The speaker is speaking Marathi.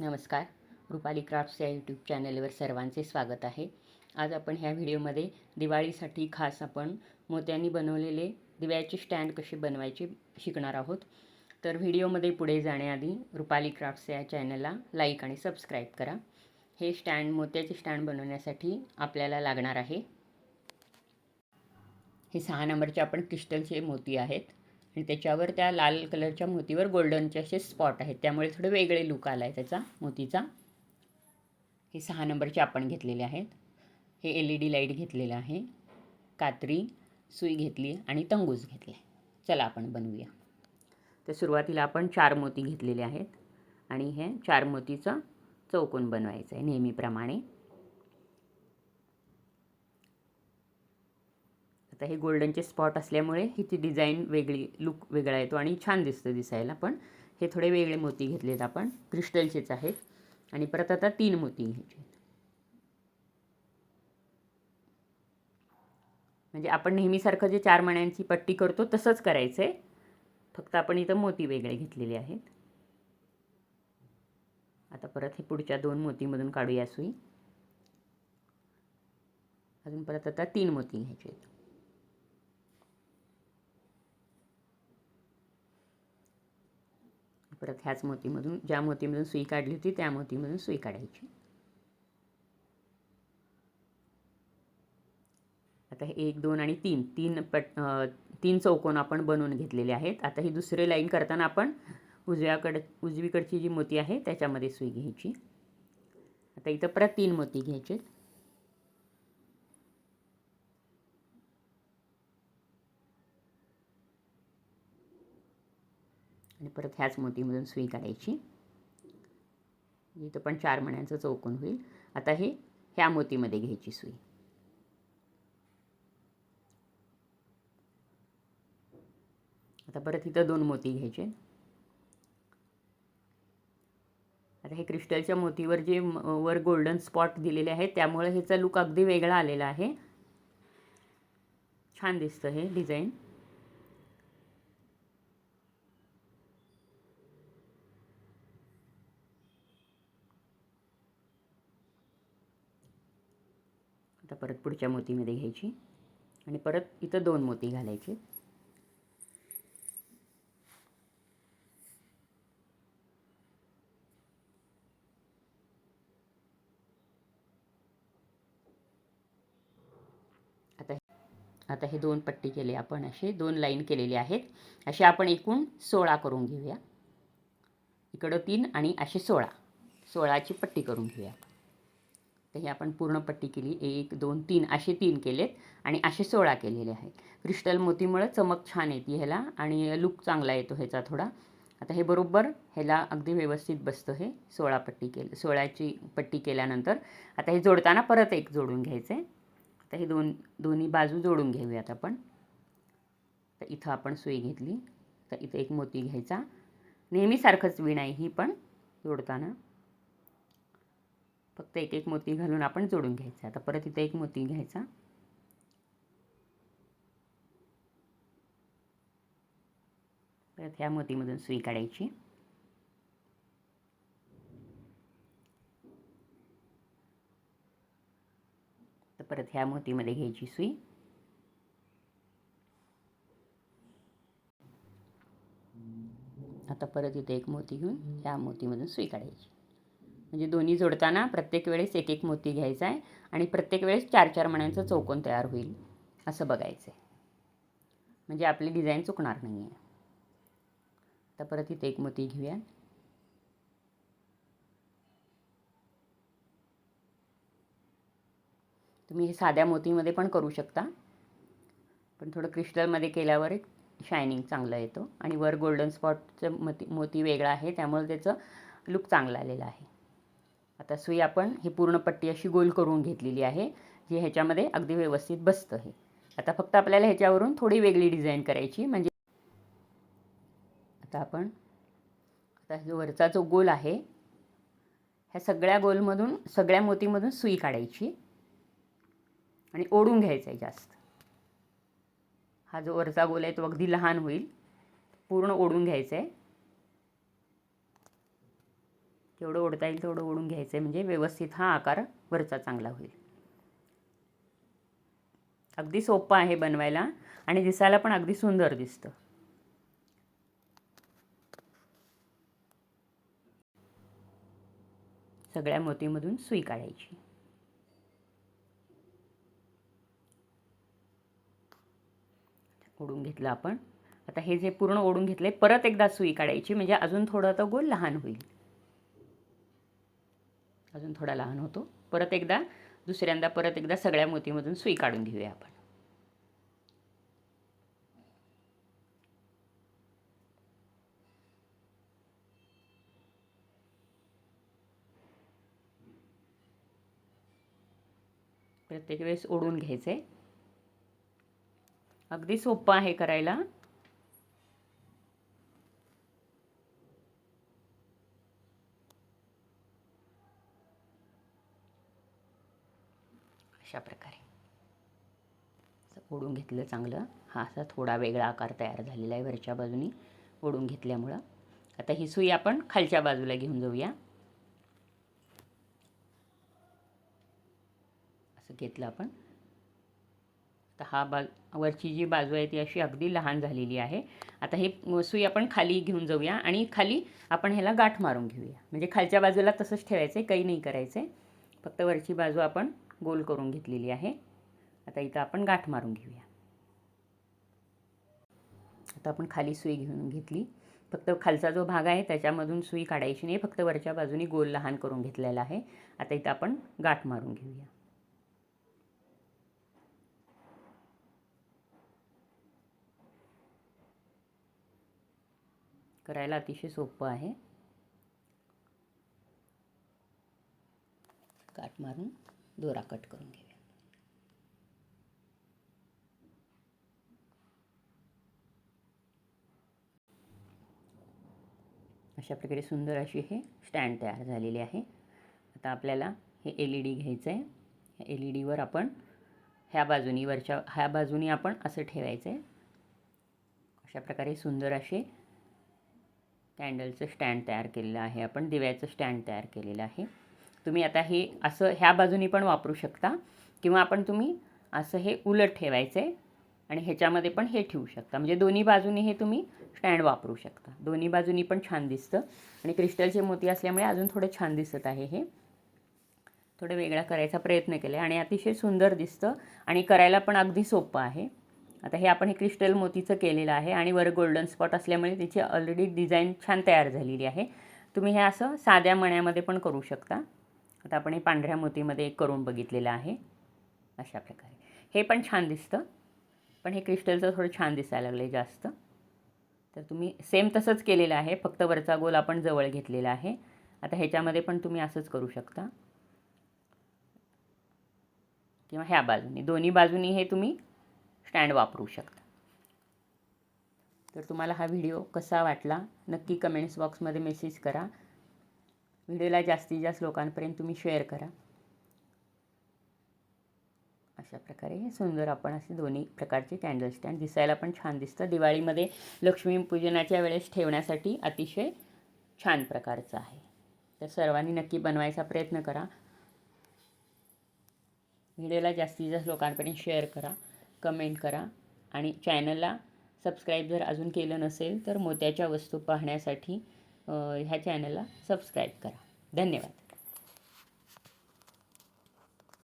नमस्कार. रुपाली क्राफ्ट्स या यूट्यूब चॅनलवर सर्वांचे स्वागत आहे. आज आपण ह्या व्हिडिओमध्ये दिवाळीसाठी खास आपण मोत्यांनी बनवलेले दिव्याचे स्टँड कसे बनवायचे शिकणार आहोत. तर व्हिडिओमध्ये पुढे जाण्याआधी रुपाली क्राफ्ट्स या चॅनलला लाईक आणि सबस्क्राईब करा. हे स्टँड मोत्याचे स्टँड बनवण्यासाठी आपल्याला लागणार आहे. हे सहा नंबरचे आपण क्रिस्टलचे मोती आहेत. आणि त्याच्यावर त्या लाल कलरच्या मोतीवर गोल्डनचे असे स्पॉट आहेत. त्यामुळे थोडे वेगळे लुक आला आहे त्याचा मोतीचा. हे सहा नंबरचे आपण घेतलेले आहेत. हे एल ई डी लाइट घेतलेलं आहे. कात्री सुई घेतली आणि तंगूज घेतले चला आपण बनवूया. तर सुरुवातीला आपण चार मोती घेतलेले आहेत. आणि हे चार मोतीचं चौकोन बनवायचं आहे नेहमीप्रमाणे. आता हे गोल्डनचे स्पॉट असल्यामुळे हिची डिझाईन वेगळी लुक वेगळा येतो आणि छान दिसतं दिसायला. पण हे थोडे वेगळे मोती घेतलेत आपण. क्रिस्टलचेच आहेत. आणि परत आता तीन मोती घ्यायचे म्हणजे आपण नेहमीसारखं जे चार मण्यांची पट्टी करतो तसंच करायचं आहे फक्त आपण इथं मोती वेगळे घेतलेले आहेत. आता परत हे पुढच्या दोन मोतीमधून काढूया सुई. अजून परत आता तीन मोती घ्यायचे आहेत. परत ह्याच मोतीमधून ज्या मोतीमधून सुई काढली होती त्या मोतीमधून सुई काढायची. आता हे एक दोन आणि तीन तीन पट तीन चौकोन आपण बनवून घेतलेले आहेत. आता ही दुसरी लाईन करताना आपण उजव्याकड उजवीकडची जी मोती आहे त्याच्यामध्ये सुई घ्यायची. आता इथं परत तीन मोती घ्यायचे आणि परत ह्याच मोतीमधून सुई काढायची. इथं पण चार मण्यांचं चौकोन होईल. आता हे ह्या मोतीमध्ये घ्यायची सुई. आता परत इथं दोन मोती घ्यायचे. आता हे क्रिस्टलच्या मोतीवर जे वर गोल्डन स्पॉट दिलेले आहेत त्यामुळे ह्याचा लुक अगदी वेगळा आलेला आहे. छान दिसतं हे डिझाईन. आता परत पुढच्या मोतीमध्ये घ्यायची. आणि परत इथं दोन मोती घालायचे. आता आता हे दोन पट्टी केले आपण असे. दोन लाईन केलेले आहेत. असे आपण एकूण सोळा करून घेऊया. इकडं तीन आणि असे सोळा. सोळाची पट्टी करून घेऊया तर हे आपण पूर्ण पट्टी केली एक दोन तीन असे तीन केलेत आणि असे सोळा केलेले आहेत. क्रिस्टल मोतीमुळं चमक छान येते ह्याला आणि लुक चांगला येतो ह्याचा थोडा. आता हे बरोबर ह्याला अगदी व्यवस्थित बसतं हे सोळा पट्टी केलं सोळाची पट्टी केल्यानंतर. आता हे जोडताना परत एक जोडून घ्यायचं आहे आता हे दोन दोन्ही बाजू जोडून घेऊयात आपण. तर इथं आपण सुई घेतली. तर इथं एक मोती घ्यायचा. नेहमीसारखंच विणाई ही पण जोडताना. फक्त एक एक मोती घालून आपण जोडून घ्यायचा. आता परत इथं एक मोती घ्यायचा. परत ह्या मोतीमधून सुई काढायची. तर परत ह्या मोतीमध्ये घ्यायची सुई. आता परत इथे एक मोती घेऊन ह्या मोतीमधून सुई काढायची. म्हणजे दोन्ही जोडताना प्रत्येक वेळेस एक एक मोती घ्यायचा आहे आणि प्रत्येक वेळेस चार चार मण्यांचं चौकोन तयार होईल असं बघायचं आहे म्हणजे आपली डिझाईन चुकणार नाही आहे आता परत इथे एक मोती घेऊया. तुम्ही हे साध्या मोतीमध्ये पण करू शकता. पण थोडं क्रिस्टलमध्ये केल्यावर एक शायनिंग चांगलं येतो. आणि वर गोल्डन स्पॉटचं मोती मोती वेगळा आहे त्यामुळे त्याचं लुक चांगला आलेलं आहे. आता सुई आपण ही पूर्ण पट्टी अशी गोल करून घेतलेली आहे जी ह्याच्यामध्ये अगदी व्यवस्थित बसतं हे. आता फक्त आपल्याला ह्याच्यावरून थोडी वेगळी डिझाईन करायची म्हणजे आता आपण आता जो वरचा जो गोल आहे ह्या सगळ्या गोलमधून सगळ्या मोतीमधून सुई काढायची आणि ओढून घ्यायचं आहे जास्त. हा जो वरचा गोल आहे तो अगदी लहान होईल पूर्ण ओढून घ्यायचा आहे. जेवढं ओढता येईल तेवढं ओढून घ्यायचं आहे म्हणजे व्यवस्थित हा आकार वरचा चांगला होईल. अगदी सोपं आहे बनवायला आणि दिसायला पण अगदी सुंदर दिसतं. सगळ्या मोतीमधून सुई काढायची. ओढून घेतलं आपण. आता हे जे पूर्ण ओढून घेतले परत एकदा सुई काढायची. म्हणजे अजून थोडं तो गोल लहान होईल. अजून थोडा लहान होतो. परत एकदा दुसऱ्यांदा परत एकदा सगळ्या मोतीमधून सुई काढून घेऊया आपण. प्रत्येक वेळेस ओढून घ्यायचं आहे अगदी सोपं आहे करायला. अशा प्रकारे असं ओढून घेतलं चांगलं. हा असा थोडा वेगळा आकार तयार झालेला आहे वरच्या बाजूनी ओढून घेतल्यामुळं. आता ही सुई आपण खालच्या बाजूला घेऊन जाऊया. असं घेतलं आपण. तर हा बा वरची जी बाजू आहे ती अशी अगदी लहान झालेली आहे. आता हे सुई आपण खाली घेऊन जाऊया आणि खाली आपण ह्याला गाठ मारून घेऊया. म्हणजे खालच्या बाजूला तसंच ठेवायचं आहे काही नाही करायचं आहे फक्त वरची बाजू आपण गोल करून घेतलेली आहे. आता इथं आपण गाठ मारून घेऊया. आता आपण खाली सुई घेऊन घेतली. फक्त खालचा जो भाग आहे त्याच्यामधून सुई काढायची नाही फक्त वरच्या बाजूनी गोल लहान करून घेतलेला आहे. आता इथं आपण गाठ मारून घेऊया. करायला अतिशय सोपं आहे. गाठ मारून. दोरा कट करून घेऊया. अशा प्रकारे सुंदर अशी हे स्टँड तयार झालेले आहे. आता आपल्याला हे एल ई डी घ्यायचं आहे ह्या एल ई डीवर आपण ह्या बाजूनी वरच्या ह्या बाजूनी आपण असं ठेवायचं आहे अशा प्रकारे सुंदर असे कॅन्डलचं स्टँड तयार केलेलं आहे. आपण दिव्याचं स्टँड तयार केलेलं आहे. तुम्ही आता हे असं ह्या बाजूनी पण वापरू शकता किंवा आपण तुम्ही असं हे उलट ठेवायचं आहे आणि ह्याच्यामध्ये पण हे ठेवू शकता. म्हणजे दोन्ही बाजूनी हे तुम्ही स्टँड वापरू शकता. दोन्ही बाजूनी पण छान दिसतं. आणि क्रिस्टलचे मोती असल्यामुळे अजून थोडं छान दिसत आहे हे. थोडं वेगळा करायचा प्रयत्न केला. आणि अतिशय सुंदर दिसतं आणि करायला पण अगदी सोपं आहे. आता हे आपण हे क्रिस्टल मोतीचं केलेलं आहे आणि वर गोल्डन स्पॉट असल्यामुळे त्याची ऑलरेडी डिझाईन छान तयार झालेली आहे. तुम्ही हे असं साध्या मण्यामध्ये पण करू शकता. आता आपण हे पांढऱ्या मोतीमध्ये एक करून बघितलेलं आहे. अशा प्रकारे. हे पण छान दिसतं. पण हे क्रिस्टलचं थोडं छान दिसायला लागलं आहे जास्त. तर तुम्ही सेम तसंच केलेलं आहे. फक्त वरचा गोल आपण जवळ घेतलेला आहे. आता ह्याच्यामध्ये पण तुम्ही असंच करू शकता. किंवा ह्या बाजूनी. दोन्ही बाजूनी हे तुम्ही स्टँड वापरू शकता. तर तुम्हाला हा व्हिडिओ कसा वाटला नक्की कमेंट्स बॉक्समध्ये मेसेज करा. व्हिडिओला जास्तीत जास्त लोकांपर्यंत तुम्ही शेअर करा. अशा प्रकारे हे सुंदर आपण असे दोन्ही प्रकारचे कॅन्डल स्टँड दिसायला पण छान दिसतं. दिवाळीमध्ये लक्ष्मीपूजनाच्या वेळेस ठेवण्यासाठी अतिशय छान प्रकारचं आहे. तर सर्वांनी नक्की बनवायचा प्रयत्न करा. व्हिडिओला जास्तीत जास्त लोकांपर्यंत शेअर करा कमेंट करा आणि चॅनलला सबस्क्राईब जर अजून केलं नसेल तर मोत्याच्या वस्तू पाहण्यासाठी ह्या चॅनलला सबस्क्राईब करा. धन्यवाद.